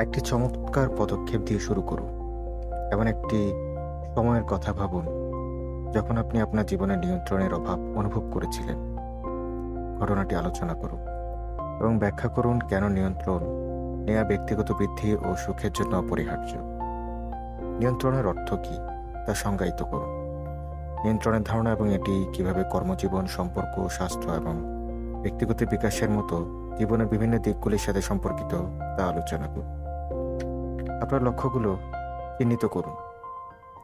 একটি চমৎকার পদক্ষেপ দিয়ে শুরু করুন। এমন একটি সময়ের কথা ভাবুন, যখন আপনি আপনার জীবনে নিয়ন্ত্রণের অভাব অনুভব করেছিলেন। ঘটনাটি আলোচনা করুন এবং ব্যাখ্যা করুন কেন নিয়ন্ত্রণ নেয়া ব্যক্তিগত বৃদ্ধি ও সুখের জন্য অপরিহার্য। নিয়ন্ত্রণের অর্থ কী তা সংজ্ঞায়িত করুন। নিয়ন্ত্রণের ধারণা এবং এটি কীভাবে কর্মজীবন, সম্পর্ক, স্বাস্থ্য এবং ব্যক্তিগত বিকাশের মতো জীবনের বিভিন্ন দিকগুলির সাথে সম্পর্কিত তা আলোচনা করুন। আপনার লক্ষ্যগুলো চিহ্নিত করুন।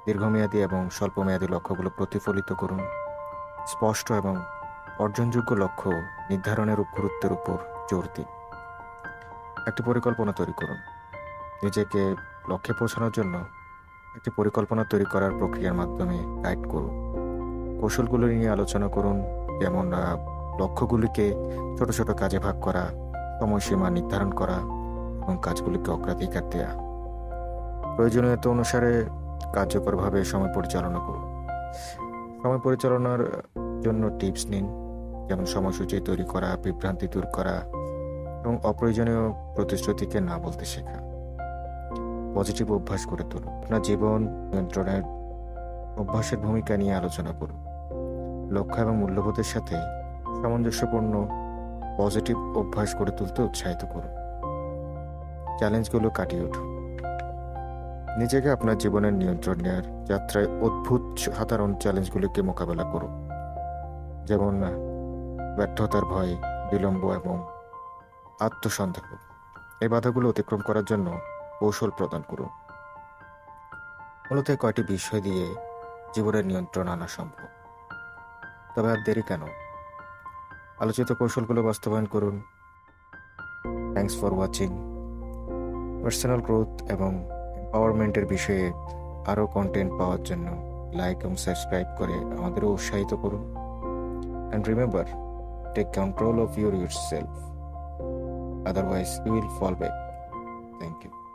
দীর্ঘমেয়াদী এবং স্বল্পমেয়াদী লক্ষ্যগুলো প্রতিফলিত করুন। স্পষ্ট এবং অর্জনযোগ্য লক্ষ্য নির্ধারণের গুরুত্বের উপর জোর দিন। একটি পরিকল্পনা তৈরি করুন। নিজেকে লক্ষ্যে পৌঁছানোর জন্য একটি পরিকল্পনা তৈরি করার প্রক্রিয়ার মাধ্যমে গাইড করুন। কৌশলগুলো নিয়ে আলোচনা করুন, যেমন লক্ষ্যগুলিকে ছোট ছোট কাজে ভাগ করা, সময়সীমা নির্ধারণ করা এবং কাজগুলিকে অগ্রাধিকার দেওয়া প্রয়োজনীয়তা অনুসারে কার্যকরভাবে সময় পরিচালনা করুন। সময় পরিচালনার জন্য টিপস নিন, যেমন সময়সূচি তৈরি করা, বিভ্রান্তি দূর করা, এবং অপ্রয়োজনীয় প্রতিশ্রুতিকে না বলতে শেখা। পজিটিভ অভ্যাস করে তুলুন। আপনার জীবন নিয়ন্ত্রণের অভ্যাসের ভূমিকা নিয়ে আলোচনা করুন। লক্ষ্য এবং মূল্যবোধের সাথে সামঞ্জস্যপূর্ণ পজিটিভ অভ্যাস গড়ে তুলতে উৎসাহিত করুন। চ্যালেঞ্জগুলো কাটিয়ে উঠুন। নিজেকে আপনার জীবনের নিয়ন্ত্রণ নেওয়ার যাত্রায় অদ্ভুত সাধারণ চ্যালেঞ্জগুলিকে মোকাবেলা করুন। যেমন, ব্যর্থতার ভয়, বিলম্ব এবং আত্মসন্দেহ। এই বাধাগুলো অতিক্রম করার জন্য কৌশল প্রদান করুন। মূলত কয়টি বিষয় দিয়ে জীবনের নিয়ন্ত্রণ আনা সম্ভব। তবে আর দেরি কেন? আলোচিত কৌশলগুলো বাস্তবায়ন করুন। Thanks for watching personal growth এবং এম্পাওয়ারমেন্টের বিষয়ে আরও কন্টেন্ট পাওয়ার জন্য লাইক এবং সাবস্ক্রাইব করে আমাদেরও উৎসাহিত করুন। And remember take control of your yourself otherwise you will fall back thank you